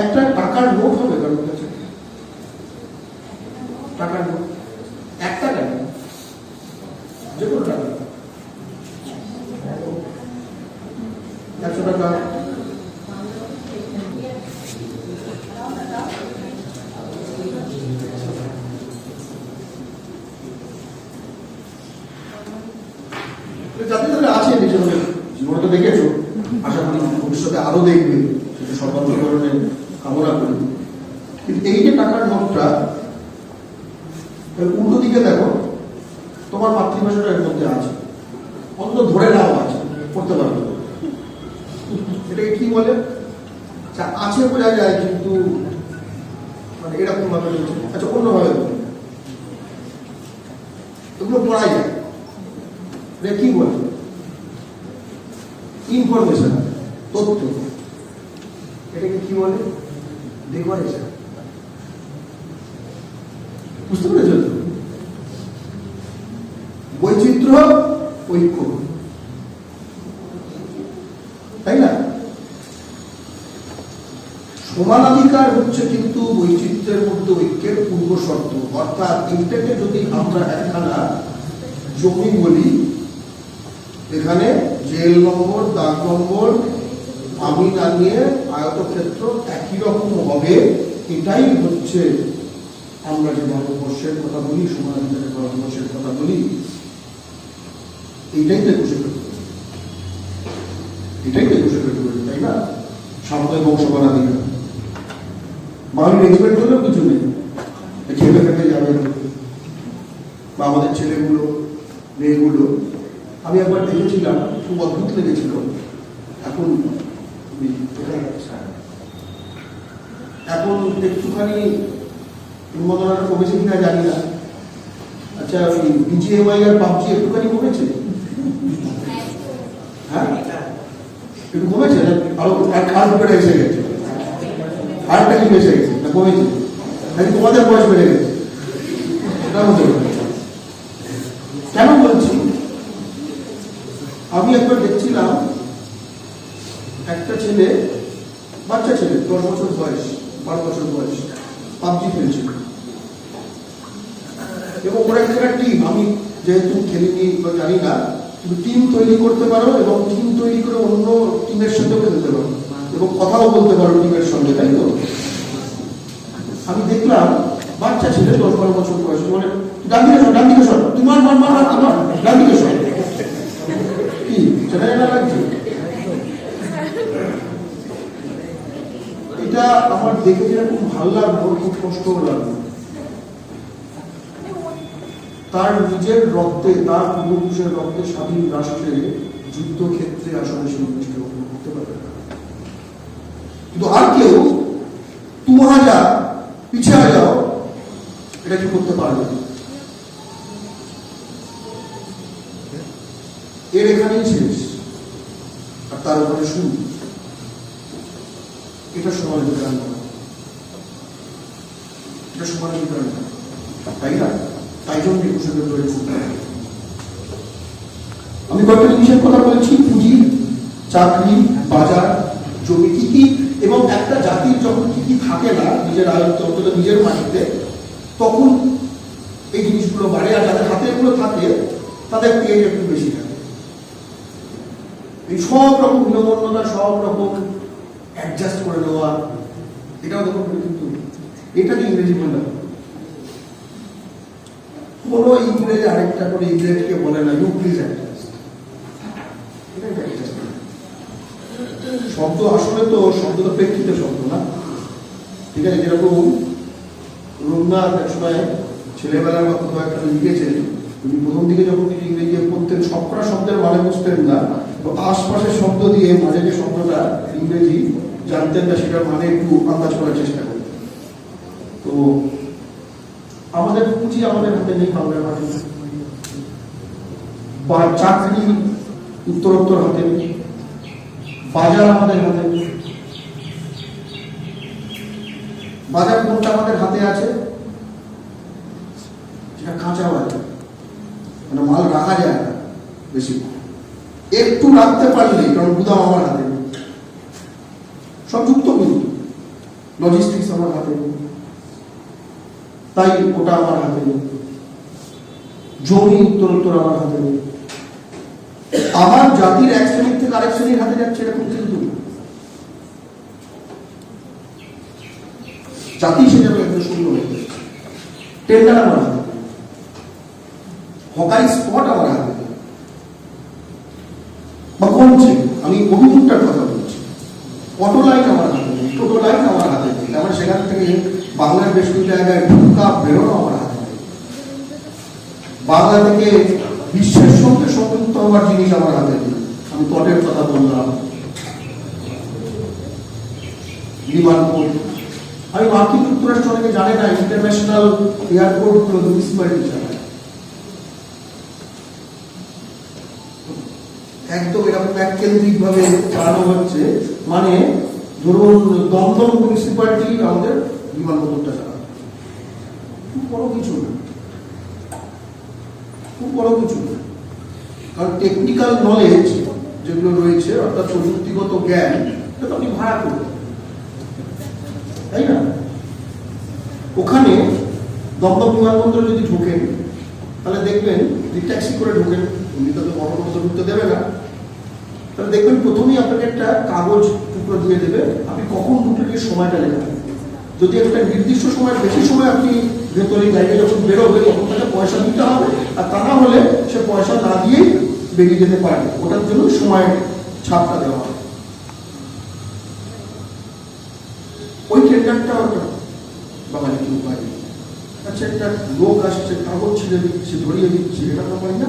একটা টাকার নোট হবে কারোর কাছে? টাকার নোট? এক টাকা না যে কোনো টাকা। একশো টাকা। যাদের যাদের আছে নিজেদের জীবনে দেখেছ। আশা করি ভবিষ্যতে আরও দেখবে। সেটা সর্বাধিকরণের কামনা করি। কিন্তু এই যে টাকার নোটটা উল্টো দিকে দেখো তোমার মাতৃভাষাটা এর মধ্যে আছে। অন্য ধরে নাও আছে পড়তে পারবে। এটাকে কি বলে? আচ্ছা, আছে বোঝা যায় কিন্তু মানে এরকম ভাবে। আচ্ছা অন্যভাবে এগুলো পড়া যায়। এটা কি বলে? ইনফরমেশন তথ্য। এটাকে কি বলে? ডেকোরেশন বুঝতে পেরেছ বৈচিত্র্য ঐক্য। তাই না? সমানাধিকার হচ্ছে কিন্তু বৈচিত্র্যের মধ্যে ঐক্যের পূর্ব শর্ত। অর্থাৎ এইটাকে যদি আমরা একখানা জমি বলি, এখানে জেল নম্বর, দাগ নম্বর আমি না নিয়ে আয়তক্ষেত্র একই রকম হবে, এটাই হচ্ছে আমরা যে ভারতবর্ষের কথা বলি সমানাধিকারের ভারতবর্ষের কথা বলি এইটাই তো একুশে ফেব্রুয়ারি। এটাই তো একুশে ফেব্রুয়ারি, তাই না? সামনে বংশবানাধিকার বাঙালির এক্সপেক্ট করলেও কিছু নেই। খেতে খেতে যাবে। বা আমাদের ছেলেগুলো, মেয়েগুলো। আমি একবার দেখেছিলাম, খুব অদ্ভুত লেগেছিল। এখন ওই এখন একটুখানি উন্মাদনাটা কমেছে কিনা জানি না। আচ্ছা ওই বিজিএমআই আর পাবজি একটুখানি কমেছে? হ্যাঁ? একটু কমেছে? না, আরও আর খাল বেড়ে এসে গেছে। হারটা কি বেসে গেছে, না কমেছে? নাকি তোমাদের বয়স বেড়ে গেছে? পারে। কেন বলছি? আমি একবার দেখছিলাম একটা ছেলে, বাচ্চা ছেলে, দশ বছর বয়স। বারো বছর বয়স পাবজি খেলছিল। এবং ওরা একটা টিম আমি যেহেতু খেলিনি বা জানি না কিন্তু টিম তৈরি করতে পারো এবং টিম তৈরি করে অন্য টিমের সাথেও খেলতে পারো। এবং কথাও বলতে পারো টিমের সঙ্গে তাই তো? আমি দেখলাম বাচ্চা ছেলে দশ বারো বছর বয়স মানে ডান দিকে ডান দিকে তোমার মার মার মার, তোমার ডান দিকে সর কি? সেটা লাগছে এটা আমার দেখে যেরকম ভালো লাগল, খুব কষ্টও লাগল। তার নিজের রক্তে, তার পূর্বপুরুষের রক্তে স্বাধীন রাষ্ট্রে যুদ্ধক্ষেত্রে আসলে সে উপভোগ করতে পারে কিন্তু আর কেউ তুমা যা পিছিয়ে যাও এটা কি করতে পারবে। এর এখানেই শেষ। আর তার উপরে শুরু এটা সমানাধিকার নয়। এটা সমানাধিকার নয়। তাই না? তাই জন্য একুশে ফেব্রুয়ারি করতে আমি কয়েকটা জিনিসের কথা বলেছি, পুঁজি, চাকরি, বাজার, জমি কি কি, এবং একটা জাতির যখন কি কি থাকে না, নিজের আয়ত্ত অন্তত নিজের মাটিতে, তখন এই জিনিসগুলো বাড়ে, আর যাদের হাতে এগুলো থাকে, তাদের পেজ একটু বেশি থাকে। এই সব রকম নিয়মন্যতা সব রকম অ্যাডজাস্ট করে নেওয়া, এটাও দেখুন কিন্তু এটা যে ইংরেজি বললাম কোনো ইংরেজ আরেকটা করে ইংরেজকে বলে না ইউ প্লিজ। শব্দ আসলে তো, শব্দ তো প্রেক্ষিত শব্দ না। ঠিক আছে, যেরকম রবীন্দ্রনাথ এক সময় ছেলেবেলার কথা তো একটা লিখেছেন উনি প্রথম দিকে যখন তিনি ইংরেজি পড়তেন সবকটা শব্দের মানে বুঝতেন না। আশপাশের শব্দ দিয়ে মাঝে যে শব্দটা ইংরেজি জানতেন না সেটার মানে একটু আন্দাজ করার চেষ্টা করতেন তো আমাদের পুঁজি আমাদের হাতে নেই বাংলার মাটিতে বা চাকরি উত্তরোত্তর হাতে বাজার আমাদের হাতে বাজার কোনটা আমাদের হাতে আছে? সেটা কাঁচা বাজার। মানে মাল রাখা যায় না বেশি একটু রাখতে পারলে, কারণ গুদাম আমার হাতে সব যুক্ত কিন্তু লজিস্টিক্স আমার হাতে তাই ওটা আমার হাতে নেই। জমি উত্তরোত্তর আমার হাতে নেই। আমার জাতির এক শ্রেণির থেকে আরেক শ্রেণির হাতে যাচ্ছে এরকম কিন্তু। জাতি সে যেন একটা শূন্য হয়ে টেন্ডার আমার হাতে হকাই স্পট আমার হাতে নেই। বা কমছে আমি অভিযোগটার কথা বলছি। অটো লাইন আমার হাতে নেই, টোটো লাইন আমার হাতে নেই। আমার সেখান থেকে বাংলার বেশ কিছু জায়গায় ঢুকা, বেরোনো আমার হাতে নেই। বাংলা থেকে বিশ্বের সঙ্গে সংযুক্ত হওয়ার জিনিস আমার হাতে নেই। আমি তটের কথা বললাম। বিমানপোর্ট আমি মার্কিন যুক্তরাষ্ট্র অনেকে জানে না, ইন্টারন্যাশনাল এয়ারপোর্টগুলো মিউনিসিপ্যালিটি চালায় একদম এরকম এক কেন্দ্রিক ভাবে চালানো হচ্ছে। মানে ধরুন, দমদম মিউনিসিপ্যালিটি আমাদের বিমানবন্দরটা চালাবে খুব বড় কিছু না। খুব বড় কিছু না। কারণ টেকনিক্যাল নলেজ যেগুলো রয়েছে, অর্থাৎ প্রযুক্তিগত জ্ঞান এটা তো আপনি ভাড়া করবেন। তাই না? ওখানে দমদম বিমানবন্দরে যদি ঢোকেন, তাহলে দেখবেন যে ট্যাক্সি করে ঢোকেন এমনিতে তো বড় মতো ঢুকতে দেবে না। তাহলে দেখবেন প্রথমেই আপনাকে একটা কাগজ টুকরো দিয়ে দেবে। আপনি কখন ঢুকলে সময়টা লেখা যদি একটা নির্দিষ্ট সময় বেশি সময় আপনি ভেতরে বাইরে যখন বেরোবে তখন তাকে পয়সা দিতে হবে। আর তা না হলে সে পয়সা না দিয়েই বেরিয়ে যেতে পারে ওটার জন্য সময় ছাপটা দেওয়া হয়। ওই টেন্ডারটা বাঙালি কেউ পাই আচ্ছা একটা লোক আসছে, কাগজ ছিঁড়ে দিচ্ছে, ধরিয়ে দিচ্ছে, এটা তো পাই না।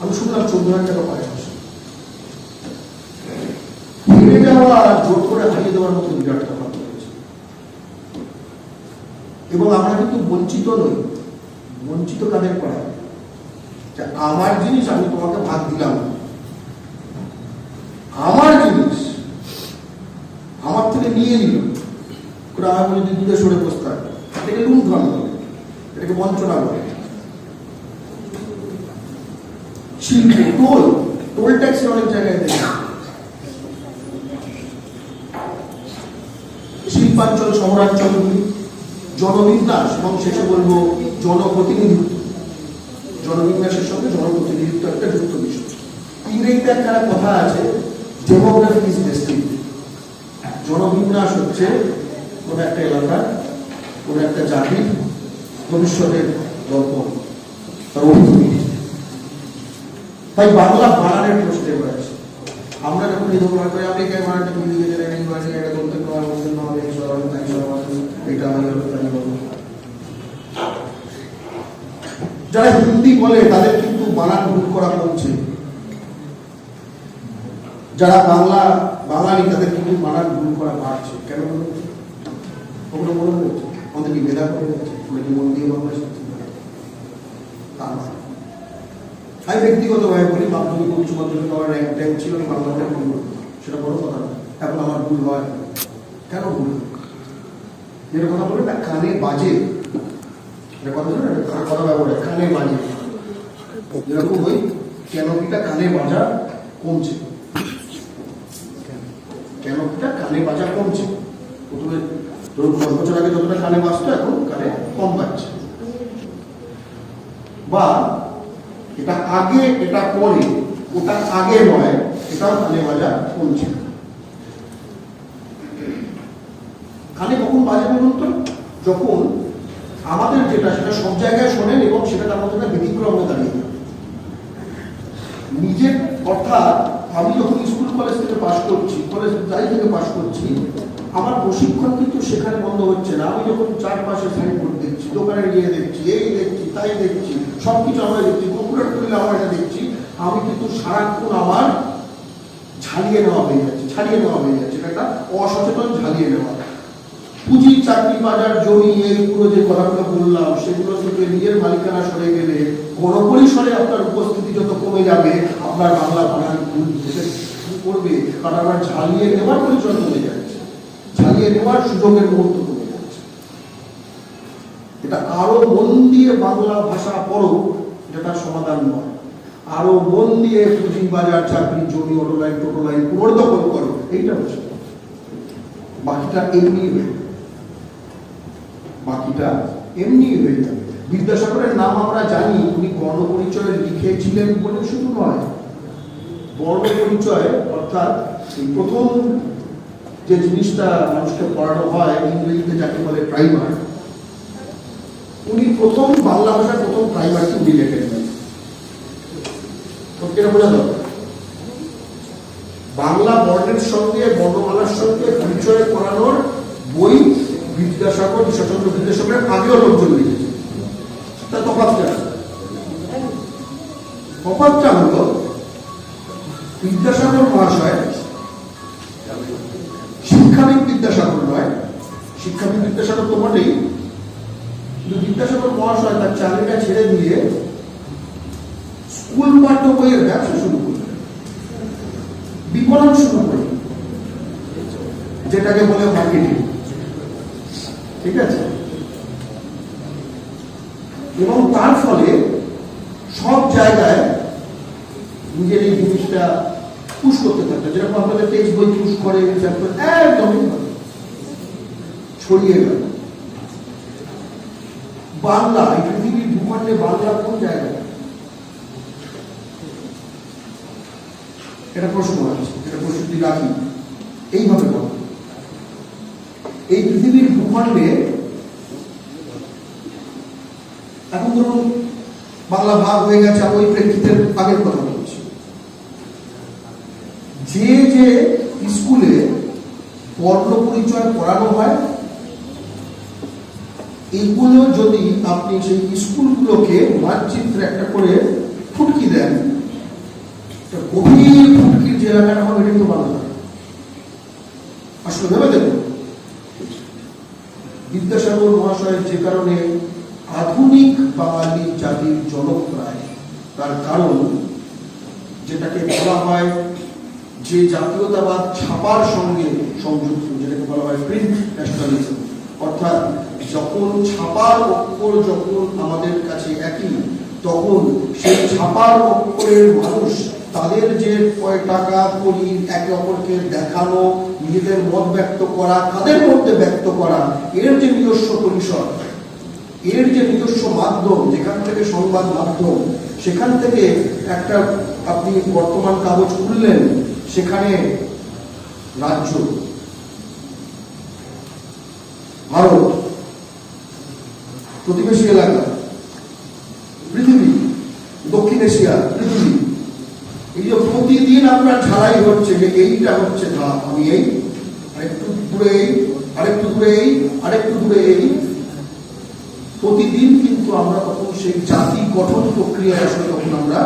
আমি শুনলাম চোদ্দ হাজার টাকা পায় মাসে হেরে যাওয়া আর জোর করে হারিয়ে দেওয়ার মতো বিরাট তফাৎ রয়েছে এবং আমরা কিন্তু বঞ্চিত নই, বঞ্চিত কাদের করা যে আমার জিনিস আমি তোমাকে ভাগ দিলাম। আমার জিনিস আমার থেকে নিয়ে নিল। আমার যদি দূরে সরে বসতে হয়। এটাকে লুণ্ঠন বলে, এটাকে বঞ্চনা বলে। শিল্প টোল টোল ট্যাক্সে অনেক জায়গায় দেখি শিল্পাঞ্চল শহরাঞ্চলগুলি জনবিন্যাস, এবং শেষে বলব জনপ্রতিনিধিত্ব। জনবিন্যাসের সঙ্গে জনপ্রতিনিধিত্ব একটা যুক্ত বিষয়। ইংরেজিতে একটা কথা আছে ডেমোগ্রাফি ইজ ডেস্টিনি জনবিন্যাস হচ্ছে কোনো একটা এলাকার কোনো একটা জাতির ভবিষ্যতের দর্পণ তার অভিভূমি তাই বাংলা বানানের প্রশ্নে রয়েছে আমরা যখন এই ধরনের করে আপনি কে বানানটা মিলে গেছে এই বানানে এটা বলতে পারব বলতে হবে এই হবে তাই হবে এটা আমি হলো তাই হলো যারা হিন্দি বলে, তাদের কিন্তু বানান ভুল করা কমছে যারা বাংলা বাঙালি তাদের কিন্তু বানান ভুল করা বাড়ছে। কেন? কখনো মনে হয়েছে আমাদের কি মেধা করে যাচ্ছে আমরা কি মন দিয়ে বাংলা? শিখছি না? আমি ব্যক্তিগতভাবে বলি মাধ্যমিক উচ্চ মাধ্যমিক আমার র্যাঙ্ক ট্যাঙ্ক ছিল, আমি ভুল করতাম। সেটা বড় কথা এখন আমার ভুল হয়। কেন ভুল? যেটা কথা বলে না, কানে বাজে। এটা কথা শুনে না কানে কথা ব্যবহার কানে বাজে। যেরকম ওই কেনকিটা কানে বাজা কমছে। কেনকিটা কানে বাজা কমছে। প্রথমে ধরুন দশ বছর আগে যতটা কানে বাজতো, এখন কানে কম বাজছে। বা এটা আগে, এটা পরে। ওটা আগে নয়, এটাও কানে বাজা কমছে কানে কখন বাজে বলুন তো? যখন আমাদের যেটা, সেটা সব জায়গায় শোনেন এবং সেটা মধ্যে একটা ব্যতিক্রমে দাঁড়িয়ে। নিজের অর্থাৎ আমি যখন স্কুল, কলেজ থেকে পাশ করছি, কলেজ যাই থেকে পাশ করছি আমার প্রশিক্ষণ কিন্তু সেখানে বন্ধ হচ্ছে না। আমি যখন চারপাশে সাইনবোর্ড দেখছি দোকানে গিয়ে দেখছি, এই দেখছি, তাই দেখছি সব কিছু আমরা দেখছি কম্পিউটার খুললে আমরা এটা দেখছি। আমি কিন্তু সারাক্ষণ আমার ছাড়িয়ে নেওয়া হয়ে যাচ্ছে ছাড়িয়ে নেওয়া হয়ে যাচ্ছে, এটা একটা অসচেতন ঝালিয়ে নেওয়া। পুঁজি চাকরি, বাজার, জমি এইগুলো যে কথাগুলো বললাম, সেগুলো থেকে নিজের মালিকানা সরে গেলে গণপরিসরে আপনার উপস্থিতি যত কমে যাবে, আপনার বাংলা ভুল করবে কারণ আমার ঝালিয়ে নেওয়ার পরিচয় কমে যাচ্ছে ঝালিয়ে নেওয়ার সুযোগের মুহূর্ত কমে যাচ্ছে এটা আরও মন দিয়ে বাংলা ভাষা পড়ো, এটা তার সমাধান নয়। আরও মন দিয়ে পুঁজি বাজার চাকরি, জমি অটো লাইন পুনর্দখল করো, এইটা হচ্ছে বাকিটা এমনি হয়ে বাকিটা এমনি হয়ে যাবে। বিদ্যাসাগরের নাম আমরা জানি, উনি বর্ণপরিচয় লিখেছিলেন বলে শুধু নয়। বর্ণপরিচয়, অর্থাৎ প্রথম যে জিনিসটা মানুষকে পড়ানো হয় ইংরেজিতে যাকে বলে প্রাইমার উনি প্রথম বাংলা ভাষার প্রথম প্রাইমারকে উনি দরকার? বাংলা বর্ণের সঙ্গে, বর্ণমালার সঙ্গে পরিচয় করানোর বই বিদ্যাসাগর, ঈশ্বরচন্দ্র বিদ্যাসাগরের আগেও লোকজন লিখেছে। তা তফাৎটা কি? তফাৎটা হলো, বিদ্যাসাগর মহাশয় শিক্ষাবিদ বিদ্যাসাগর নয় শিক্ষাবিদ বিদ্যাসাগর তো বটেই কিন্তু বিদ্যাসাগর মহাশয় তার চাকরিটা ছেড়ে দিয়ে স্কুল পাঠ্য বইয়ের ব্যবসা শুরু করলেন। বিপণন শুরু করলেন। যেটাকে বলে মার্কেটিং ঠিক আছে? এবং তার ফলে সব জায়গায় নিজের এই জিনিসটা পুশ করতে থাকতো যেরকম আপনাদের টেক্সট বই পুশ করে একদমই ছড়িয়ে গেল। বাংলা ভূখণ্ডে বাংলা কোন জায়গায় এটা প্রশ্ন আছে এটা প্রশ্নটি রাখি, এইভাবে বলো। এই পৃথিবীর ভূখণ্ডে, এখন ধরুন, বাংলা ভাগ হয়ে গেছে ওই প্রেক্ষিতের আগের কথা বলছি। যে যে স্কুলে বর্ণ পরিচয় পড়ানো হয় এগুলো যদি আপনি সেই স্কুলগুলোকে মানচিত্রে একটা করে ফুটকি দেন গভীর ফুটকির যে এলাকাটা হবে এটা কিন্তু বাংলা। আসলে ভেবে দেখুন, বিদ্যাসাগর মহাশয় যে কারণে আধুনিক বাঙালি জাতির জনক প্রায় তার কারণ যেটাকে বলা হয় যে জাতীয়তাবাদ ছাপার সঙ্গে সংযুক্ত, যেটাকে বলা হয় প্রিন্ট ন্যাশনালিজম, অর্থাৎ যখন ছাপার অক্ষর যখন আমাদের কাছে একই, তখন সেই ছাপার অক্ষরের মানুষ তাদের যে টাকা করি একে অপরকে দেখানো, নিজেদের মত ব্যক্ত করা, তাদের মধ্যে ব্যক্ত করা, এর যে নিজস্ব পরিসর, এর যে নিজস্ব মাধ্যম, যেখান থেকে সংবাদ মাধ্যম, সেখান থেকে একটা আপনি বর্তমান কাগজ খুললেন, সেখানে রাজ্য, ভারত প্রতিবেশী এলাকা, পৃথিবী, দক্ষিণ এশিয়া, পৃথিবী। এই যে প্রতিদিন আপনার ঝাড়াই হচ্ছে যে এইটা হচ্ছে ধাপ, আমি এই, আরেকটু দূরে এই, আরেকটু দূরে এই, আরেকটু দূরে এই। প্রতিদিন কিন্তু আমরা তখন সেই জাতি গঠন প্রক্রিয়ায় আসলে তখন আমরা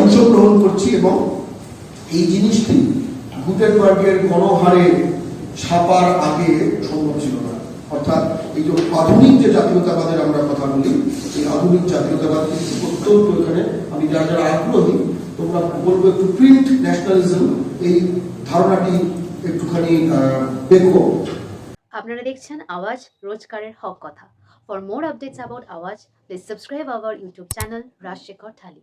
অংশগ্রহণ করছি এবং এই জিনিসটি গুটেনবার্গের গণহারে ছাপার আগে সম্ভব ছিল না। অর্থাৎ এই যে আধুনিক যে জাতীয়তাবাদের আমরা কথা বলি, এই আধুনিক জাতীয়তাবাদ অত্যন্ত এখানে আমি যারা যারা আগ্রহী, তোমরা বলব একটু প্রিন্ট ন্যাশনালিজম এই ধারণাটি একটুখানি দেখো। আপনারা দেখছেন আওয়াজ রোজকারের হক কথা। For more updates about Awaaz please subscribe our YouTube channel Rajshekhar Thali.